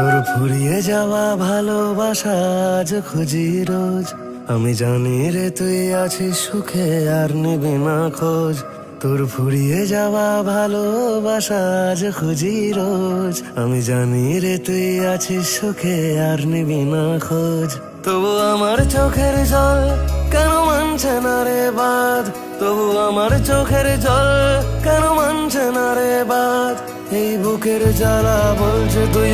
তোর ফুরিয়ে যাওয়া ভালোবাসা আজ খুঁজি রোজ। আমি জানি রে তুই আছিস সুখে আর নিবি না খোঁজ। তোর ফুরিয়ে যাওয়া ভালোবাসা আজ খুঁজি রোজ। আমি জানি রে তুই আছিস সুখে আর নিবি না খোঁজ। তবু আমার চোখের জল কেন মানছে না রে বাদ? তবু আমার চোখের জল কেন মানছে না রে বাদ? এই বুকের জ্বালা বলছে তুইও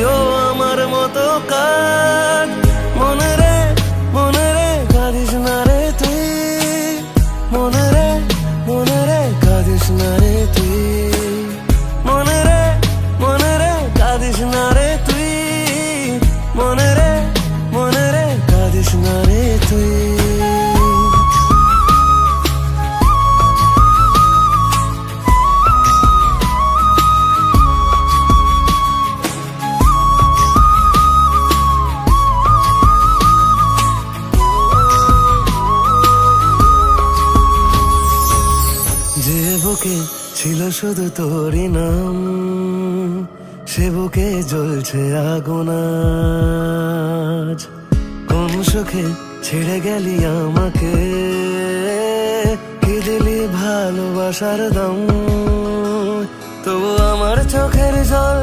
বুকে ছিল শুধু তোরই নাম। সে বুকে জ্বলছে আগুন আজ। কোন সুখে ছেড়ে গেলি আমাকে? দিলি ভালোবাসার দাম? তবু আমার চোখের জল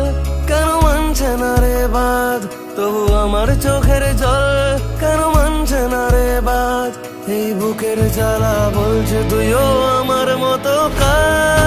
কেন মানছে না রে বাদ তবু আমার চোখের জল এই বুকের জ্বালা বলছে তুইও আমার মতো কাজ।